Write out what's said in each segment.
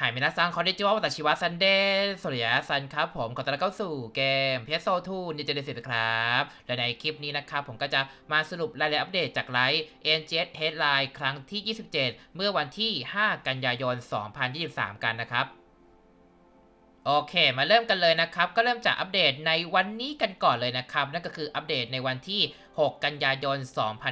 หายมินาซังคอนดิจิวะวัตชิวะซันเดย์สวัสดีซันครับผมขอต้อนรับเข้าสู่เกม PS2 นิจเดสิตครับ และในคลิปนี้นะครับ ผมก็จะมาสรุปรายละเอียดอัปเดตจากไลฟ์ NGS Headline ครั้งที่ 27 เมื่อวันที่ 5 กันยายน 2023 กันนะครับโอเค มาเริ่มกันเลยนะครับ ก็เริ่มจากอัปเดตในวันนี้กันก่อนเลยนะครับ นั่นก็คืออัปเดตในวันที่ 6 กันยายน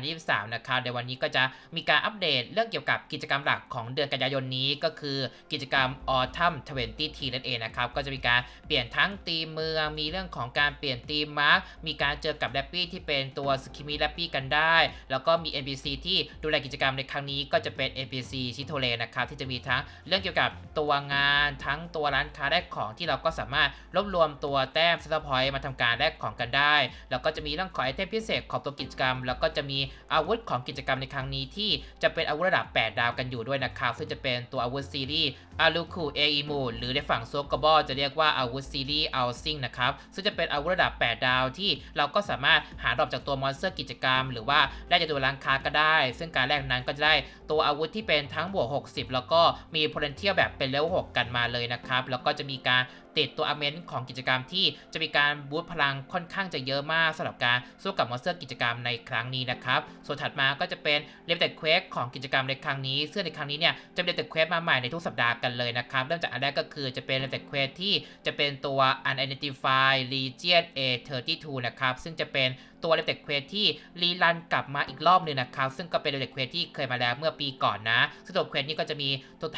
2023 นะครับในวันนี้ก็จะมีการอัปเดตเรื่องเกี่ยวกับกิจกรรมหลักของเดือนกันยายนนี้ก็คือกิจกรรม Autumn 20 T นั่นเองนะครับก็จะมีการเปลี่ยนทั้งตีมเมือง มีเรื่องของการเปลี่ยนตีมมาร์กมีการเจอกับแรปปี้ที่เป็นตัวสกิมิแรปปี้กันได้ แล้วก็มี NPC ที่ดูแลกิจกรรมในครั้งนี้ก็จะเป็น NPC ชิโทเรนะครับที่จะมีทั้งเรื่องเกี่ยวกับตัวงานทั้งตัวร้านค้าแลกของที่เราก็สามารถรวบรวมตัวแต้มซัพพอยต์มาทำการแลกของกันได้ แล้วก็จะมีเรื่องของไอเทมพิเศษของของตัวกิจกรรม แล้วก็จะมีอาวุธของกิจกรรมในครั้งนี้ที่จะเป็นอาวุธระดับ 8 ดาวกันอยู่ด้วยนะครับ ซึ่งจะเป็นตัวอาวุธซีรีส์อารูคุเออิมูหรือในฝั่งโซกบอจะเรียกว่าอาวุธซีรีส์อัลซิงนะครับ ซึ่งจะเป็นอาวุธระดับ 8 ดาวที่เราก็สามารถหาดรอปจากตัวมอนสเตอร์กิจกรรม หรือว่าได้จากตัวร้านค้าก็ได้ ซึ่งการแลกนั้นก็จะได้ตัวอาวุธที่เป็นทั้งบวก 60 แล้วก็มี potential แบบเป็นเลเวล6กันมาเลยนะครับ แล้วก็จะมีการ ติดตัวอเมนต์ของกิจกรรมที่จะมีการบูตพลังค่อนข้างจะเยอะมากสำหรับการสู้กับมอนสเตอร์กิจกรรมในครั้งนี้นะครับ ส่วนถัดมาก็จะเป็นเลเวลเควสของกิจกรรมในครั้งนี้ซึ่งในครั้งนี้เนี่ยจะเป็นเลเวลเควสมาใหม่ในทุกสัปดาห์กันเลยนะครับ เริ่มจากอันแรกก็คือจะเป็นเลเวลเควสที่จะเป็นตัว unidentified legion A32 นะครับ ซึ่งจะเป็นตัวเลเวลเควสที่รีรันกลับมาอีกรอบหนึงนะครับ ซึ่งก็เป็นเลเวลเควสที่เคยมาแล้วเมื่อปีก่อนนะซึ่งตัวเควสนี้ก็จะมี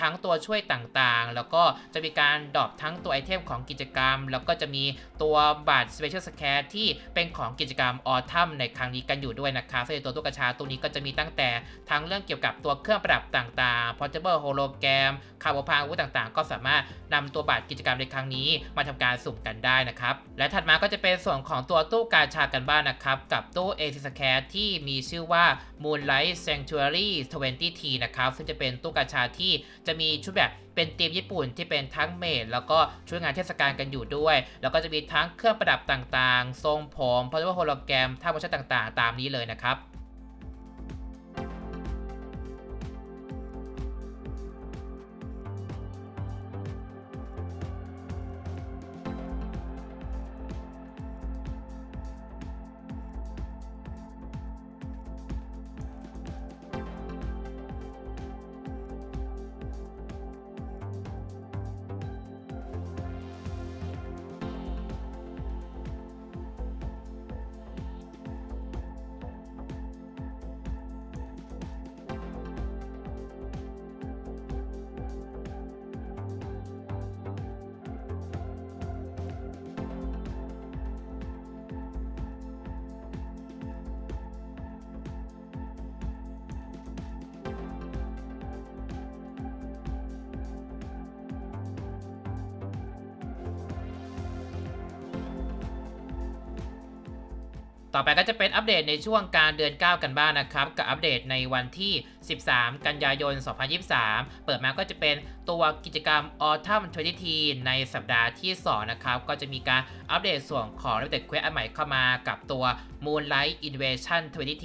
ทั้งตัวช่วยต่างๆ แล้วก็จะมีการดรอปทั้งตัวไอเทมของกิจกรรม แล้วก็จะมีตัวบัตร Special s c a r ที่เป็นของกิจกรรมออทัมในครั้งนี้กันอยู่ด้วยนะครับซึ่งตัวตุ๊กชาตัวนี้ก็จะมีตั้งแต่ทั้งเรื่องเกี่ยวกับตัวเครื่องประดับต่างๆ portable hologram คาร์บพางอาวุธต่างๆ ก็สามารถนำตัวบัตรกิจกรรมในครั้งนี้มาทำการสุ่มกันได้นะครับ และถัดมาก็จะเป็นส่วนของตัวตู้กาชากันบ้างนนะครับ กับตู้ a อ s c a r ที่มีชื่อว่า Moonlight Sanctuary 20T นะครับ ซึ่งจะเป็นตู้กาชาที่จะมีชุดแบบเป็นทีมญี่ปุ่นที่เป็นทั้งเมดแล้วก็ช่วยงานเทศกาลกันอยู่ด้วย แล้วก็จะมีทั้งเครื่องประดับต่างๆ ทรงผมพอว่าโฮโลแกรมท่าโมชั่นต่างๆ ตามนี้เลยนะครับ ต่อไปก็จะเป็นอัปเดตในช่วงการเดือน 9 กันบ้างนะครับ กับอัปเดตในวันที่ 13 กันยายน 2023 เปิดมาก็จะเป็นตัวกิจกรรม Autumn 20 ในสัปดาห์ที่ 2 นะครับ ก็จะมีการอัปเดตส่วนของเลเวลเควสอันใหม่เข้ามากับตัว Moonlight Invasion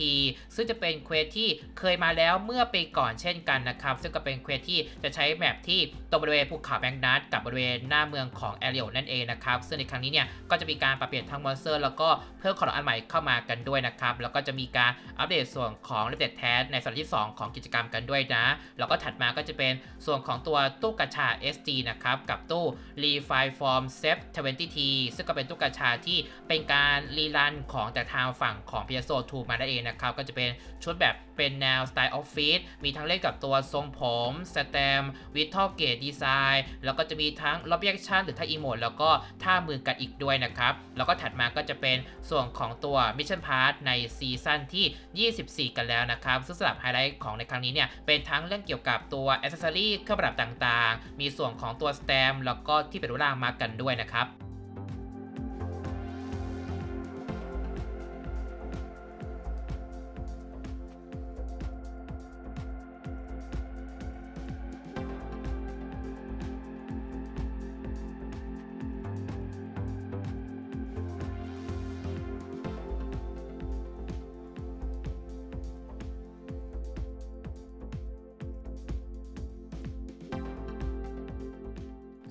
20 ซึ่งจะเป็นเควสที่เคยมาแล้วเมื่อปีก่อนเช่นกันนะครับ ซึ่งก็เป็นเควสที่จะใช้แมปที่ตรงบริเวณภูเขาแมกนัสกับบริเวณหน้าเมืองของแอริโอนั่นเองนะครับ ซึ่งในครั้งนี้เนี่ยก็จะมีการปรับเปลี่ยนทั้งมอนสเตอร์ แล้วก็เพิ่มของอันใหม่เข้ามากันด้วยนะครับ แล้วก็จะมีการอัปเดตส่วนของเลเวลแทสในสัปดาห์ที่ 2 ของกิจกรรมกันด้วยนะ แล้วก็ถัดมาก็จะเป็นส่วนของตัวตู้กระชา SG นะครับ กับตู้ Refine Form Set 20T ซึ่งก็เป็นตู้กระชาที่เป็นการรีรันของแต่ทางฝั่งของ PS 2มาได้เองนะครับ ก็จะเป็นชุดแบบเป็นแนวสไตล์ออฟฟิศมีทั้งเล่นกับตัวทรงผมสแตมวิททอเกตดีไซน์แล้วก็จะมีทั้งล็อบบี้แอคชั่นหรือท่าอีโมดแล้วก็ท่ามือกันอีกด้วยนะครับ แล้วก็ถัดมาก็จะเป็นส่วนของตัวมิชชั่นพาร์ทในซีซั่นที่ 24 กันแล้วนะครับ ซึ่งสำหรับไฮไลท์ของในครั้งนี้เนี่ย เป็นทั้งเรื่องเกี่ยวกับตัวอ c เซ s ซอรี่เครื่องประดับต่างๆ มีส่วนของตัวสแตมแล้วก็ที่เป็นรูปร่างมากันด้วยนะครับ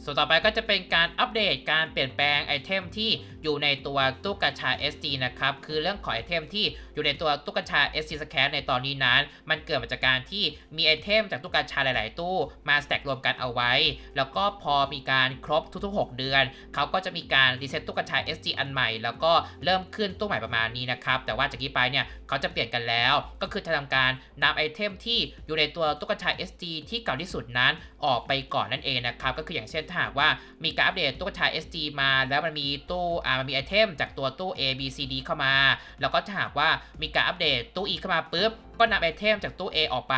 ส่วนต่อไปก็จะเป็นการอัปเดตการเปลี่ยนแปลงไอเทมที่ อยู่ในตัวตู้กชา SD นะครับ คือเรื่องของไอเทมที่อยู่ในตัวตู้กชา SD Scan ในตอนนี้นั้น มันเกิดมาจากการที่มีไอเทมจากตู้กชาหลาย ๆ ตู้มาสแต็กรวมกันเอาไว้ แล้วก็พอมีการครบทุก ๆ 6 เดือน เขาก็จะมีการรีเซ็ตตู้กชา SD อันใหม่ แล้วก็เริ่มขึ้นตู้ใหม่ประมาณนี้นะครับ แต่ว่าจากนี้ไปเนี่ยเขาจะเปลี่ยนกันแล้ว ก็คือจะทำการนำไอเทมที่อยู่ในตัวตู้กชา SD ที่เก่าที่สุดนั้นออกไปก่อนนั่นเองนะครับ ก็คืออย่างเช่นถ้าหากว่ามีการอัปเดตตู้กระชา SD มา แล้วมันมีตู้อมันมีไอเทมจากตัวตู้ A B C D เข้ามา แล้วก็ถ้าหากว่ามีการอัปเดตตู้ E เข้ามาปุ๊บ ก็นำไอเทมจากตู้ A ออกไป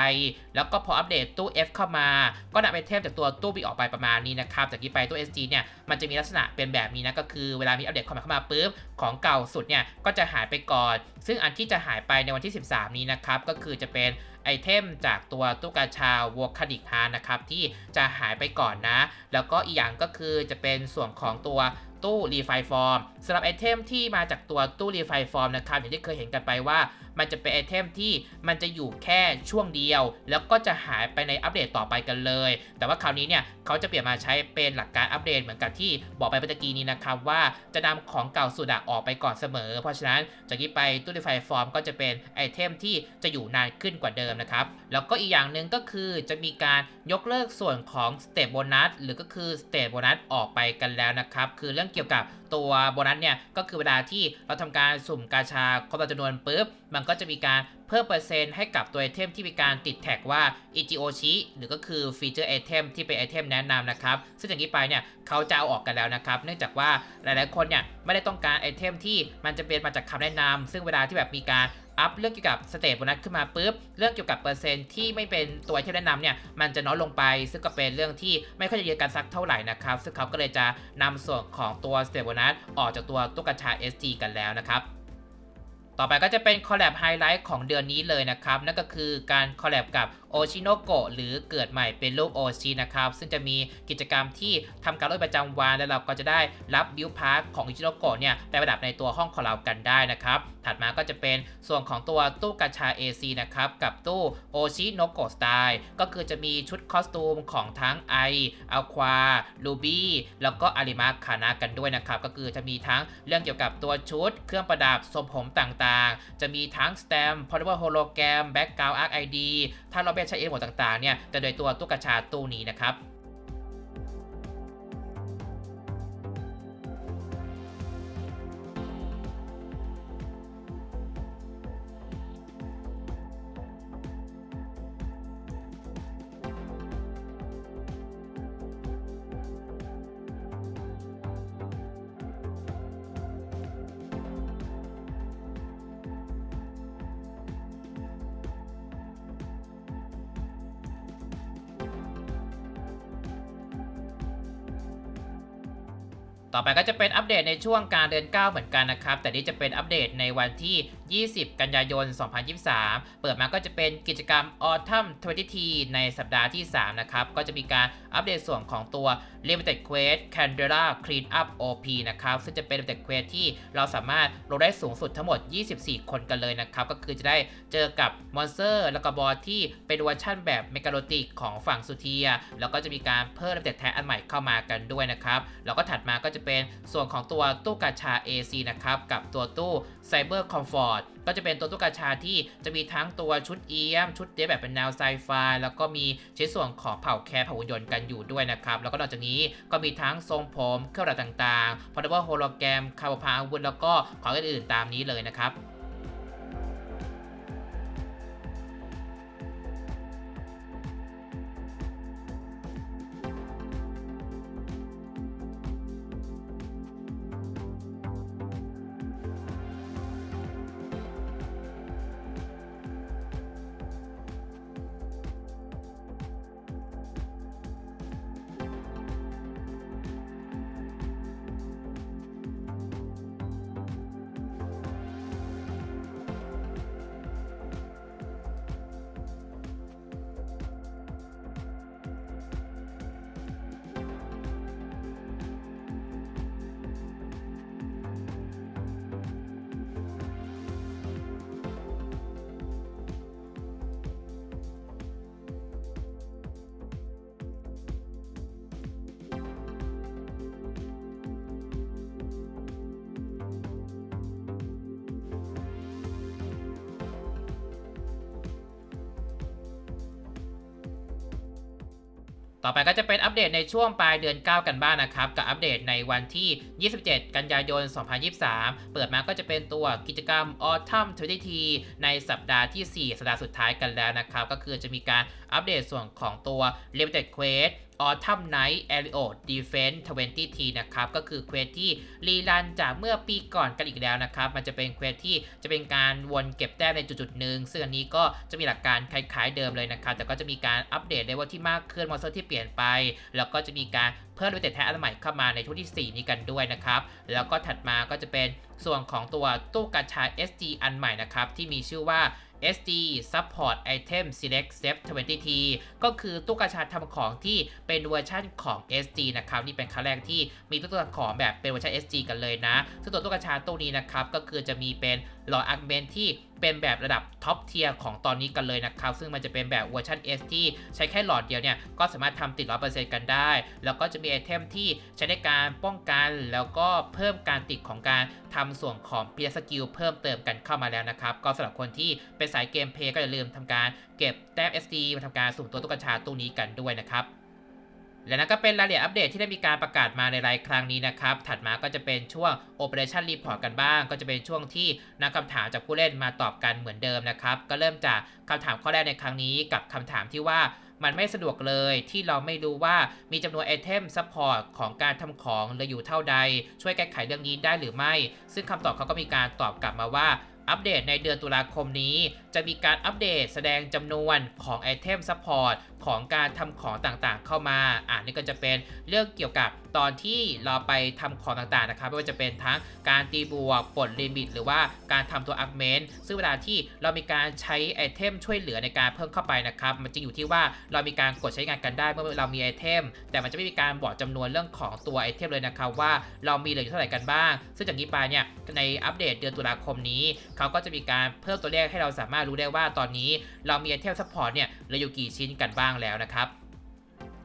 แล้วก็พออัปเดตตู้ F เข้ามา ก็นำไอเทมจากตัวตู้ B ออกไปประมาณนี้นะครับจากนี้ไปตู้ SD เนี่ยมันจะมีลักษณะเป็นแบบนี้นะก็คือเวลามีอัปเดตเข้ามาเข้ามาปุ๊บของเก่าสุดเนี่ยก็จะหายไปก่อน ซึ่งอันที่จะหายไปในวันที่ 13 นี้นะครับก็คือจะเป็นไอเทมจากตัวตู้กาชาวอคาดิกฮานะครับที่จะหายไปก่อนนะ แล้วก็อีกอย่างก็คือจะเป็นส่วนของตัวตู้รีไฟฟอร์มสำหรับไอเทมที่มาจากตัวตู้รีไฟฟอร์มนะครับอย่างที่เคยเห็นกันไปว่า มันจะเป็นไอเทมที่มันจะอยู่แค่ช่วงเดียว แล้วก็จะหายไปในอัปเดตต่อไปกันเลย แต่ว่าคราวนี้เนี่ยเขาจะเปลี่ยนมาใช้เป็นหลักการอัปเดตเหมือนกับที่บอกไปเมื่อกี้นี้นะครับว่าจะนำของเก่าสุดออกไปก่อนเสมอ เพราะฉะนั้นจากนี้ไปตู้รีไฟฟอร์มก็จะเป็นไอเทมที่จะอยู่นานขึ้นกว่าเดิมนะครับ แล้วก็อีกอย่างหนึ่งก็คือจะมีการยกเลิกส่วนของสเตปโบนัสหรือก็คือสเตปโบนัสออกไปกันแล้วนะครับ คือเรื่องเกี่ยวกับตัวโบนัสเนี่ยก็คือเวลาที่เราทำการสุ่มกาชาครบจำนวนปุ๊บ มันก็จะมีการเพิ่มเปอร์เซ็นต์ให้กับตัวไอเทมที่มีการติดแท็กว่า EGOCHI หรือก็คือฟีเจอร์ไอเทมที่เป็นไอเทมแนะนำนะครับ ซึ่งอย่างนี้ไปเนี่ยเขาจะเอาออกกันแล้วนะครับ เนื่องจากว่าหลายๆคนเนี่ยไม่ได้ต้องการไอเทมที่มันจะเป็นมาจากคำแนะนำซึ่งเวลาที่แบบมีการ อัพเรื่องเกี่ยวกับสเตปโบนัสขึ้นมาปุ๊บเรื่องเกี่ยวกับเปอร์เซ็นต์ที่ไม่เป็นตัวที่แนะนำเนี่ยมันจะน้อยลงไป ซึ่งก็เป็นเรื่องที่ไม่ค่อยจะเยอะกันสักเท่าไหร่นะครับซึ่งเขาก็เลยจะนำส่วนของตัวสเตปโบนัสออกจากตัวตุ๊กตา SG กันแล้วนะครับต่อไปก็จะเป็นคอลแลบไฮไลท์ของเดือนนี้เลยนะครับ นั่นก็คือการคอลแลบกับ โอชิโนโกะหรือเกิดใหม่เป็นลูกโอชินะครับ ซึ่งจะมีกิจกรรมที่ทำการรถประจำวันแล้วเราก็จะได้รับบิวพาร์คของโอชิโนโกะเนี่ยไปประดับในตัวห้องของเรากันได้นะครับ ถัดมาก็จะเป็นส่วนของตัวตู้กาชา AC นะครับ กับตู้โอชิโนโกะสไตล์ก็คือจะมีชุดคอสตูมของทั้งไออัลควาลูบี้แล้วก็อาริมาคานากันด้วยนะครับ ก็คือจะมีทั้งเรื่องเกี่ยวกับตัวชุด เครื่องประดับทรงผมต่างๆ จะมีทั้งสแตมป์พอลิเวอร์โฮโลแกรมแบ็กกราวด์อาร์คไอดีถ้าเราไม่ใช้เอฟหมดต่างๆเนี่ยจะโดยตัวตู้กระชาตู้นี้นะครับ ต่อไปก็จะเป็นอัปเดตในช่วงการเดือน 9 เหมือนกันนะครับ แต่นี้จะเป็นอัปเดตในวันที่ 20 กันยายน 2023 เปิดมาก็จะเป็นกิจกรรม Autumn 20 ในสัปดาห์ที่ 3 นะครับ ก็จะมีการอัปเดตส่วนของตัว Limited Quest Candela Clean Up OP นะครับ ซึ่งจะเป็น Limited Quest ที่เราสามารถลงได้สูงสุดทั้งหมด 24 คนกันเลยนะครับ ก็คือจะได้เจอกับมอนสเตอร์แล้วก็บอสที่เป็นเวอร์ชั่นแบบเมกาโลติกของฝั่งสุเทีย แล้วก็จะมีการเพิ่ม Limited Tag อันใหม่เข้ามากันด้วยนะครับ แล้วก็ถัดมาก็จะเป็นส่วนของตัวตู้กาชา AC นะครับ กับตัวตู้ Cyber Comfort ก็จะเป็นตัวตุ๊กาชาที่จะมีทั้งตัวชุดเอี้ยม ชุดเดียแบบเป็นแนวไซไฟแล้วก็มีชิ้นส่วนของเผ่าแคร์เผ่าหุ่นยนต์กันอยู่ด้วยนะครับ แล้วก็นอกจากนี้ก็มีทั้งทรงผมเครื่องประดับต่างๆพอตเบิลโฮโลแกรมคาร์บพาอาวุธแล้วก็ของอื่นๆตามนี้เลยนะครับ ต่อไปก็จะเป็นอัปเดตในช่วงปลายเดือน 9 กันบ้างนะครับ กับอัปเดตในวันที่ 27 กันยายน 2023 เปิดมาก็จะเป็นตัวกิจกรรม Autumn 20 ในสัปดาห์ที่ 4 สัปดาห์สุดท้ายกันแล้วนะครับ ก็คือจะมีการอัปเดตส่วนของตัว Limited Quest Autumn Night a r i o Defense 20T นะครับ ก็คือเควสที่รีรันจากเมื่อปีก่อนกันอีกแล้วนะครับ มันจะเป็นเควสที่จะเป็นการวนเก็บแต้มในจุดๆหนึ่งซึ่งอันนี้ก็จะมีหลักการคล้ายๆเดิมเลยนะครับ แต่ก็จะมีการอัปเดตเลเวลที่มากขึ้นมอนสเตอร์ที่เปลี่ยนไป แล้วก็จะมีการเพิ่มด้วยแต่แท้อันใหม่เข้ามาในช่วงที่ 4 นี้กันด้วยนะครับ แล้วก็ถัดมาก็จะเป็นส่วนของตัวตู้กาชา SG อันใหม่นะครับที่มีชื่อว่า SD Support Item Select Set 20T ก็คือตู้กระชาทำของที่เป็นเวอร์ชั่นของ SG นะครับนี่เป็นครั้งแรกที่มีตู้กาชาของแบบเป็นเวอร์ชัน SG กันเลยนะ ซึ่งตัวตู้กระชาตู้นี้นะครับก็คือจะมีเป็นหลอดอักเมนที่ เป็นแบบระดับท็อปเทียร์ของตอนนี้กันเลยนะครับ ซึ่งมันจะเป็นแบบเวอร์ชัน S ที่ใช้แค่หลอดเดียวเนี่ย ก็สามารถทำติด 100%กันได้ แล้วก็จะมีไอเทมที่ใช้ในการป้องกัน แล้วก็เพิ่มการติดของการทำส่วนของเพียสกิลเพิ่มเติมกันเข้ามาแล้วนะครับ ก็สำหรับคนที่เป็นสายเกมเพลย์ก็อย่าลืมทำการเก็บแต้ม SD มาทำการสุ่มตัวตุ๊กตาตู้นี้กันด้วยนะครับ และนั่นก็เป็นรายละเอียดอัปเดตที่ได้มีการประกาศมาในรายครั้งนี้นะครับ ถัดมาก็จะเป็นช่วง Operation Report กันบ้าง ก็จะเป็นช่วงที่นักคำถามจากผู้เล่นมาตอบกันเหมือนเดิมนะครับ ก็เริ่มจากคำถามข้อแรกในครั้งนี้กับคำถามที่ว่ามันไม่สะดวกเลยที่เราไม่รู้ว่ามีจำนวนไอเทมซัพพอร์ตของการทำของเหลืออยู่เท่าใด ช่วยแก้ไขเรื่องนี้ได้หรือไม่ ซึ่งคำตอบเขาก็มีการตอบกลับมาว่า อัปเดตในเดือนตุลาคมนี้ จะมีการอัปเดตแสดงจำนวนของไอเทมซัพพอร์ตของการทำของต่างๆ เข้ามาอ่านี่ก็จะเป็นเรื่องเกี่ยวกับตอนที่เราไปทำของต่างๆนะครับไม่ว่าจะเป็นทั้งการตีบวกปลดลิมิต หรือว่าการทำตัวอัพเมนซึ่งเวลาที่เรามีการใช้ไอเทมช่วยเหลือในการเพิ่มเข้าไปนะครับ มันจะอยู่ที่ว่าเรามีการกดใช้งานกันได้เมื่อเรามีไอเทมแต่มันจะไม่มีการบอกจำนวนเรื่องของตัวไอเทมเลยนะครับว่าเรามีเหลืออยู่เท่าไหร่กันบ้าง ซึ่งจากนี้ไปเนี่ยในอัปเดตเดือนตุลาคมนี้เขาก็จะมีการเพิ่มตัวเลขให้เราสามารถรู้ได้ว่าตอนนี้เรามีไอเทมซัพพอร์ตเนี่ยเราออยู่กี่ชิ้นกันบ้างแล้วนะครับ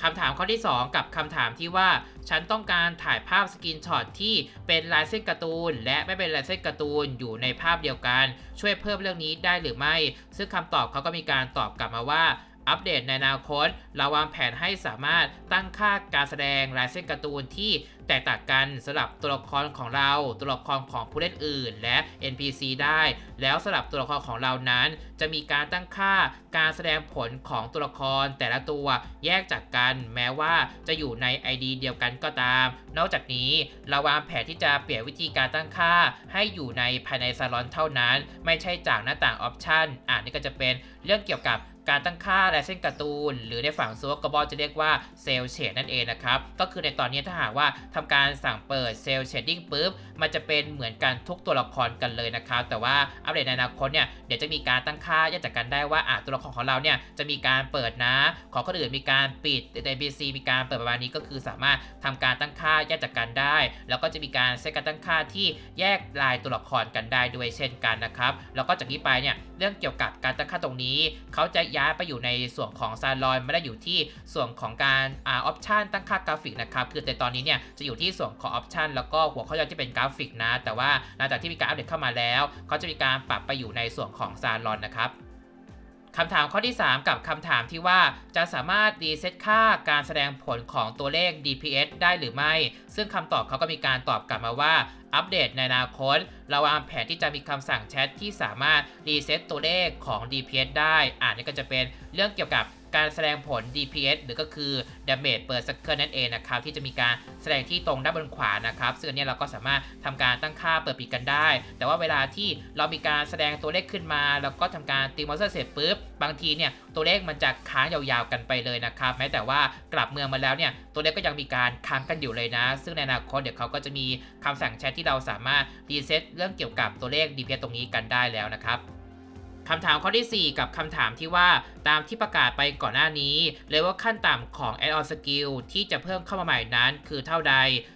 คำถามข้อที่ 2 กับคำถามที่ว่า ฉันต้องการถ่ายภาพสกรีนช็อตที่เป็นลายเส้นการ์ตูน และไม่เป็นลายเส้นการ์ตูนอยู่ในภาพเดียวกัน ช่วยเพิ่มเรื่องนี้ได้หรือไม่ ซึ่งคำตอบเขาก็มีการตอบกลับมาว่า อัปเดตในอนาคต เราวางแผนให้สามารถตั้งค่าการแสดงลายเส้นการ์ตูนที่แตกต่างกันสำหรับตัวละครของเรา ตัวละครของผู้เล่นอื่น และ NPC ได้ แล้วสำหรับตัวละครของเรานั้น จะมีการตั้งค่าการแสดงผลของตัวละครแต่ละตัวแยกจากกัน แม้ว่าจะอยู่ใน ID เดียวกันก็ตาม นอกจากนี้เราวางแผนที่จะเปลี่ยนวิธีการตั้งค่าให้อยู่ในภายในซาลอนเท่านั้น ไม่ใช่จากหน้าต่างออปชันอ่านี่ก็จะเป็นเรื่องเกี่ยวกับการตั้งค่าลายเส้นการ์ตูน หรือในฝั่งซัวกบอลจะเรียกว่าเซลเชดนั่นเองนะครับ ก็คือในตอนนี้ถ้าหากว่าทำการสั่งเปิดเซลเชดดิ้งปุ๊บ มันจะเป็นเหมือนกันทุกตัวละครกันเลยนะครับ แต่ว่าอัปเดตในอนาคตเนี่ย เดี๋ยวจะมีการตั้งค่าแยกจากกันได้ว่าอะตัวละครของเราเนี่ยจะมีการเปิดนะ ของคนอื่นมีการปิดใน NPC มีการเปิดประมาณนี้ก็คือสามารถทำการตั้งค่าแยกจากกันได้ แล้วก็จะมีการเซตการตั้งค่าที่แยกลายตัวละครกันได้ด้วยเช่นกันนะครับ แล้วก็จากนี้ไปเนี่ยเรื่องเกี่ยวกับการตั้งค่าตรงนี้เขาจะยายไปอยู่ในส่วนของซาลอนไม่ได้อยู่ที่ส่วนของการอ่าออปชันตั้งค่ากราฟิกนะครับคือแต่ตอนนี้เนี่ยจะอยู่ที่ส่วนของออปชันแล้วก็หัวข้อย่อยที่เป็นกราฟิกนะ แต่ว่าหลังจากที่มีการอัปเดตเข้ามาแล้ว เขาจะมีการปรับไปอยู่ในส่วนของซาลอนนะครับ คำถามข้อที่ 3 กับคำถามที่ว่าจะสามารถรีเซ็ตค่าการแสดงผลของตัวเลข DPS ได้หรือไม่ ซึ่งคำตอบเขาก็มีการตอบกลับมาว่า อัปเดตในอนาคตเราวางแผนที่จะมีคำสั่งแชทที่สามารถรีเซ็ตตัวเลขของ DPS ได้อ่านนี่ก็จะเป็นเรื่องเกี่ยวกับ การแสดงผล DPS หรือก็คือ Damage per Second นั่นเองนะครับที่จะมีการแสดงที่ตรงด้านบนขวานะครับซึ่งอันเนี้ยเราก็สามารถทำการตั้งค่าเปิดปิดกันได้ แต่ว่าเวลาที่เรามีการแสดงตัวเลขขึ้นมา แล้วก็ทำการตีมอนสเตอร์เสร็จปุ๊บบางทีเนี่ยตัวเลขมันจะค้างยาวๆกันไปเลยนะครับแม้แต่ว่ากลับเมืองมาแล้วเนี่ยตัวเลขก็ยังมีการค้างกันอยู่เลยนะ ซึ่งในอนาคตเดี๋ยวเขาก็จะมีคำสั่งแชทที่เราสามารถรีเซ็ตเรื่องเกี่ยวกับตัวเลข DPS ตรงนี้กันได้แล้วนะครับ คำถามข้อที่ 4 กับคำถามที่ว่าตามที่ประกาศไปก่อนหน้านี้เลเวลขั้นต่ำของ Add-on Skill ที่จะเพิ่มเข้ามาใหม่นั้นคือเท่าใด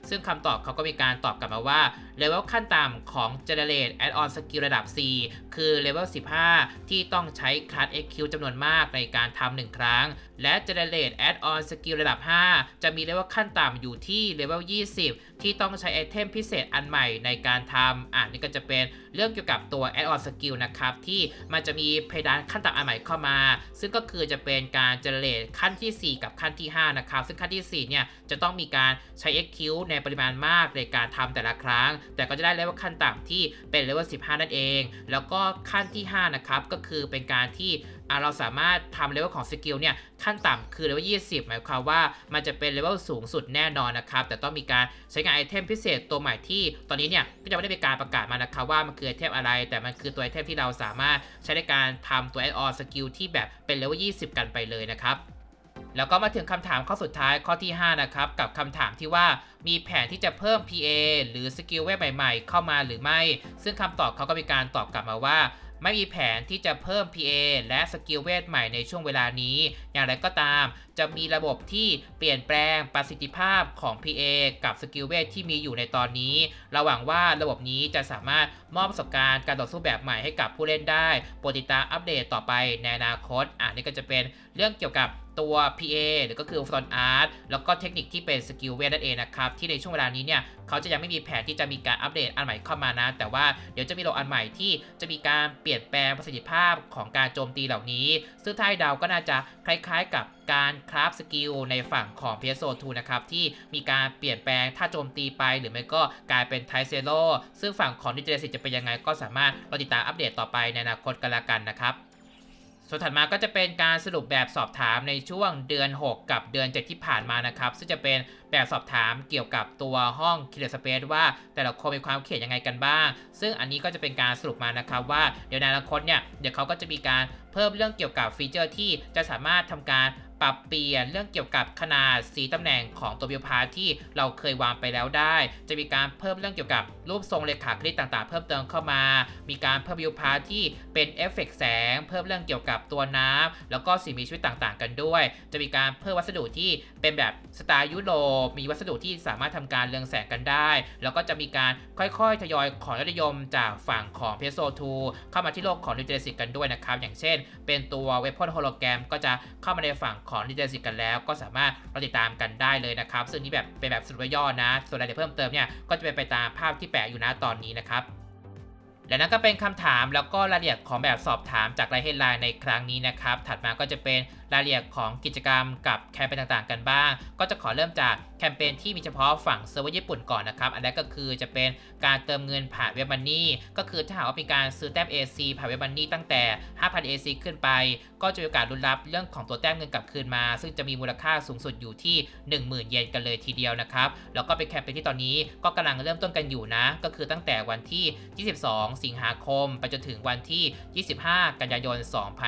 ซึ่งคำตอบเขาก็มีการตอบกลับมาว่าเลเวลขั้นต่ำของ Generate Add-on Skill ระดับ4คือเลเวล 15 ที่ต้องใช้คลาส XQ จำนวนมากในการทำหนึ่งครั้ง และ Generate Add-on Skill ระดับ 5 จะมีเลเวลขั้นต่ำอยู่ที่เลเวล 20 ที่ต้องใช้ไอเทมพิเศษอันใหม่ในการทำอ่านี่ก็จะเป็นเรื่องเกี่ยวกับตัว Add-on Skill นะครับที่มันจะมีเพดานขั้นต่ำอันใหม่เข้ามา ซึ่งก็คือจะเป็นการเจเนเรตขั้นที่ 4 กับขั้นที่ 5 นะครับ ซึ่งขั้นที่ 4 เนี่ยจะต้องมีการใช้ XQ ในปริมาณมากในการทำแต่ละครั้งแต่ก็จะได้เลเวลขั้นต่ำที่เป็นเลเวล15 นั่นเอง แล้วก็ขั้นที่ 5 นะครับ ก็คือเป็นการที่เราสามารถทำเลเวลของสกิลเนี่ยขั้นต่ำคือเลเวล 20 หมายความว่ามันจะเป็นเลเวลสูงสุดแน่นอนนะครับ แต่ต้องมีการใช้งานไอเทมพิเศษตัวใหม่ที่ ตอนนี้เนี่ยก็จะไม่ได้มีการประกาศมานะครับว่ามันคือไอเทมอะไร แต่มันคือตัวไอเทมที่เราสามารถใช้ในการทำตัวแอดออนสกิลที่แบบเป็นเลเวล 20 กันไปเลยนะครับ แล้วก็มาถึงคำถามข้อสุดท้ายข้อที่ 5 นะครับ กับคำถามที่ว่ามีแผนที่จะเพิ่ม PA หรือสกิลเวทใหม่ๆ เข้ามาหรือไม่ ซึ่งคำตอบเขาก็มีการตอบกลับมาว่า ไม่มีแผนที่จะเพิ่ม PA และสกิลเวทใหม่ในช่วงเวลานี้ อย่างไรก็ตาม จะมีระบบที่เปลี่ยนแปลงประสิทธิภาพของ PA กับสกิลเวทที่มีอยู่ในตอนนี้ เราหวังว่าระบบนี้จะสามารถมอบประสบการณ์การต่อสู้แบบใหม่ให้กับผู้เล่นได้ โปรดติดตามอัปเดตต่อไปในอนาคต อ่านี่ก็จะเป็นเรื่องเกี่ยวกับ ตัว PA หรือก็คือ Front Art แล้วก็เทคนิคที่เป็นสกิลเวทนั่นเองนะครับ ที่ในช่วงเวลานี้เนี่ย เขาจะยังไม่มีแผนที่จะมีการอัปเดตอันใหม่เข้ามานะ แต่ว่าเดี๋ยวจะมีโลอันใหม่ที่จะมีการเปลี่ยนแปลงประสิทธิภาพของการโจมตีเหล่านี้ ซึ่งถ้าให้เดาวก็น่าจะคล้ายๆกับการคราฟสกิลในฝั่งของ PSO2 นะครับ ที่มีการเปลี่ยนแปลงถ้าโจมตีไป หรือไม่ก็กลายเป็นไทเซโลซึ่งฝั่งของนิเจเรสิจะเป็นยังไงก็สามารถรอติดตามอัปเดตต่อไปในอนาคตกันละกันนะครับ ส่วนถัดมาก็จะเป็นการสรุปแบบสอบถามในช่วงเดือน 6 กับเดือน 7 ที่ผ่านมานะครับ ซึ่งจะเป็นแบบสอบถามเกี่ยวกับตัวห้อง k i l l e r Space ว่าแต่ละคนมีความเขียนยังไงกันบ้าง ซึ่งอันนี้ก็จะเป็นการสรุปมานะครับว่าเดี๋ยวในอนาคตเนี่ยเดี๋ยวเขาก็จะมีการเพิ่มเรื่องเกี่ยวกับฟีเจอร์ที่จะสามารถทำการ ปรับเปลี่ยนเรื่องเกี่ยวกับขนาดสีตำแหน่งของตัวบิวพาร์ที่เราเคยวางไปแล้วได้ จะมีการเพิ่มเรื่องเกี่ยวกับรูปทรงเลขาคณิตต่างๆ เพิ่มเติมเข้ามา มีการเพิ่มบิวพาร์ที่เป็นเอฟเฟกต์แสง เพิ่มเรื่องเกี่ยวกับตัวน้ำแล้วก็สิ่งมีชีวิตต่างๆ กันด้วย จะมีการเพิ่มวัสดุที่เป็นแบบสไตล์ยุโรปมีวัสดุที่สามารถทำการเรืองแสงกันได้ แล้วก็จะมีการค่อยๆ ทยอยของยอดนิยมจากฝั่งของ p s o 2เข้ามาที่โลกของ New Genesis กันด้วยนะครับอย่างเช่น เป็นตัวเวพอนโฮโลแกรมก็จะเข้ามาในฝั่งของ New Genesis กันแล้ว ก็สามารถราติดตามกันได้เลยนะครับ ซึ่งนี่แบบเป็นแบบสรุปย่อนะ ส่วนรายละเอียดเพิ่มเติมเนี่ยก็จะเป็นไปตามภาพที่แปะอยู่นะตอนนี้นะครับ และนั่นก็เป็นคำถามแล้วก็รายละเอียดของแบบสอบถามจากรายเฮดไลน์ในครั้งนี้นะครับ ถัดมาก็จะเป็นรายละเอียดของกิจกรรมกับแคมเปญต่างๆ กันบ้าง ก็จะขอเริ่มจากแคมเปญที่มีเฉพาะฝั่งเซิร์ฟเวอร์ญี่ปุ่นก่อนนะครับ อันแรกก็คือจะเป็นการเติมเงินผ่านเว็บมันนี่ก็คือถ้าหากว่ามีการซื้อแต้ม AC ผ่านเว็บมันนี่ตั้งแต่ 5,000 AC ขึ้นไป ก็จะมีโอกาสลุ้นรับเรื่องของตัวแต้มเงินกลับคืนมา ซึ่งจะมีมูลค่าสูงสุดอยู่ที่ 10,000 เยนกันเลยทีเดียวนะครับ แล้วก็เป็นแคมเปญที่ตอนนี้ก็กำลังเริ่มต้นกันอยู่นะ ก็คือตั้งแต่วันที่ 22สิงหาคม ไปจนถึงวันที่ 25 กันยายน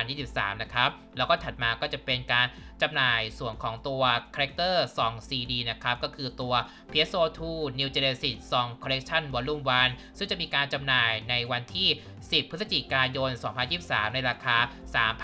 2023 นะครับ แล้วก็ถัดมาก็จะเป็นการจำหน่ายส่วนของตัว Character Song CD นะครับ ก็คือตัว PSO2 New Genesis Song Collection Volume 1 ซึ่งจะมีการจำหน่ายในวันที่ 10 พฤศจิกายน 2023 ในราคา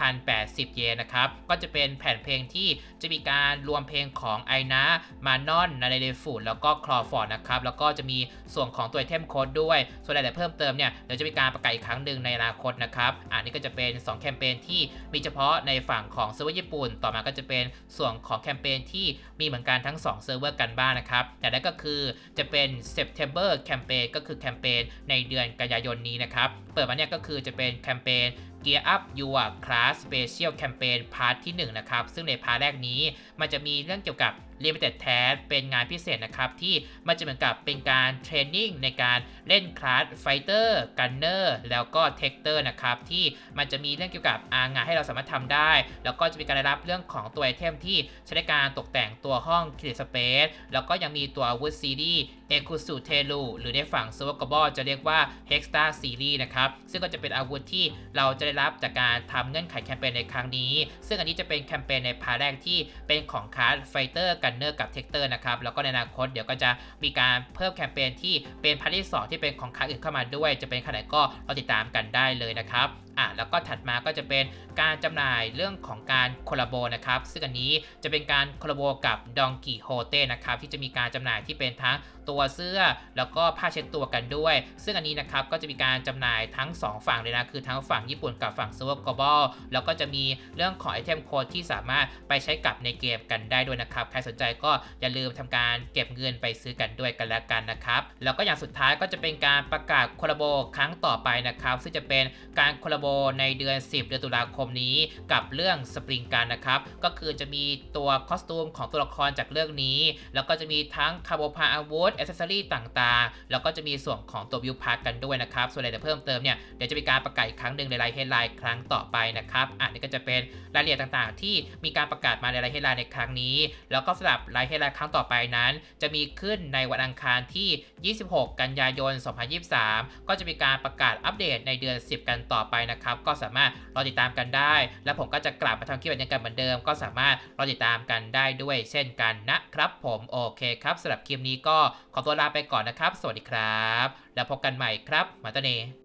3,080 เยนนะครับ ก็จะเป็นแผ่นเพลงที่จะมีการรวมเพลงของไอนะมานอนนาเดฟูดแล้วก็คลอฟอร์ดนะครับ แล้วก็จะมีส่วนของตัวไอเทมโค้ดด้วย ส่วนรายละเอียดเพิ่มเติมเนี่ยเดี๋ยวจะมีการประกาศอีกครั้งหนึ่งในอนาคตนะครับอันนี้ก็จะเป็น 2 แคมเปญที่มีเฉพาะในฝั่งของเซิร์ฟเวอร์ญี่ปุ่น ต่อมาก็จะเป็นส่วนของแคมเปญที่มีเหมือนกันทั้ง2เซิร์ฟเวอร์กันบ้างนะครับ แต่นั่นก็คือจะเป็น September แคมเปญก็คือแคมเปญในเดือนกันยายนนี้นะครับ เปิดมาเนี่ยก็คือจะเป็นแคมเปญ Gear Up Your Class Special Campaign พาร์ทที่ 1 นะครับ ซึ่งในพาร์ทแรกนี้มันจะมีเรื่องเกี่ยวกับ Limited Task เป็นงานพิเศษนะครับ ที่มันจะเหมือนกับเป็นการเทรนนิ่งในการเล่นคลาสไฟเตอร์กันเนอร์แล้วก็เทคเตอร์นะครับ ที่มันจะมีเรื่องเกี่ยวกับงานให้เราสามารถทำได้ แล้วก็จะมีการได้รับเรื่องของตัวไอเทมที่ใช้ในการตกแต่งตัวห้องคิลสเปซแล้วก็ยังมีตัวอาวุธซีรีส์เอคุสุเทลูหรือในฝั่งซูเปอร์กบอจะเรียกว่า Hexta Series นะครับ ซึ่งก็จะเป็นอาวุธที่เราจะได้รับจากการทำเงื่อนไขแคมเปญในครั้งนี้ ซึ่งอันนี้จะเป็นแคมเปญในพาร์ทแรกที่เป็นของคลาสไฟเตอร์กันเนอร์กับเทคเตอร์นะครับแล้วก็ในอนาคตเดี๋ยวก็จะมีการเพิ่มแคมเปญที่เป็นพาร์ทที่2ที่เป็นของค่ายอื่นเข้ามาด้วย จะเป็นขนาดก็เราติดตามกันได้เลยนะครับอะแล้วก็ถัดมาก็จะเป็นการจำหน่ายเรื่องของการคอลลาโบนะครับ ซึ่งอันนี้จะเป็นการคอลลาโบกับดองกิโฮเต้นะครับที่จะมีการจำหน่ายที่เป็นทั้งตัวเสื้อ แล้วก็ผ้าเช็ดตัวกันด้วย ซึ่งอันนี้นะครับก็จะมีการจำหน่ายทั้ง 2 ฝั่งเลยนะ คือทั้งฝั่งญี่ปุ่นกับฝั่งซูเปอร์กบอลแล้วก็จะมีเรื่องของไอเทมโค้ดที่สามารถไปใช้กับในเกมกันได้ด้วยนะครับ ใครสนใจก็อย่าลืมทำการเก็บเงินไปซื้อกันด้วยกันแล้วกันนะครับ แล้วก็อย่างสุดท้ายก็จะเป็นการประกาศคอลลาโบครั้งต่อไปนะครับ ซึ่งจะเป็นการคอลลาโบโบในเดือน 10 เดือนตุลาคมนี้กับเรื่องสปริงกันนะครับ ก็คือจะมีตัวคอสตูมของตัวละครจากเรื่องนี้ แล้วก็จะมีทั้งคาร์โบพาอาวุธอ c เซสซอรี่ต่างๆ แล้วก็จะมีส่วนของตัววิวพาร์กันด้วยนะครับ ส่วนรายละเอียดเพิ่มเติมเนี่ยเดี๋ยวจะมีการประกาศอีกครั้งหนึ่งในไลน์เฮดไลน์ครั้งต่อไปนะครับอะนี่ก็จะเป็นรายละเอียดต่างๆ ที่มีการประกาศมาในไลน์เฮดไลน์ในครั้งนี้ แล้วก็สำหรับไลน์เฮดไลน์ครั้งต่อไปนั้น จะมีขึ้นในวันอังคารที่ 26 กันยายน 2023 ก็จะมีการประกาศอัปเดตในเดือน 10 กันต่อไปนะะครับ ก็สามารถรอติดตามกันได้ และผมก็จะกลับมาทำคลิปแบบนี้กันเหมือนเดิม ก็สามารถรอติดตามกันได้ด้วยเช่นกันนะครับ ผมโอเคครับสำหรับคลิปนี้ก็ขอตัวลาไปก่อนนะครับ สวัสดีครับ แล้วพบกันใหม่ครับมาตาเน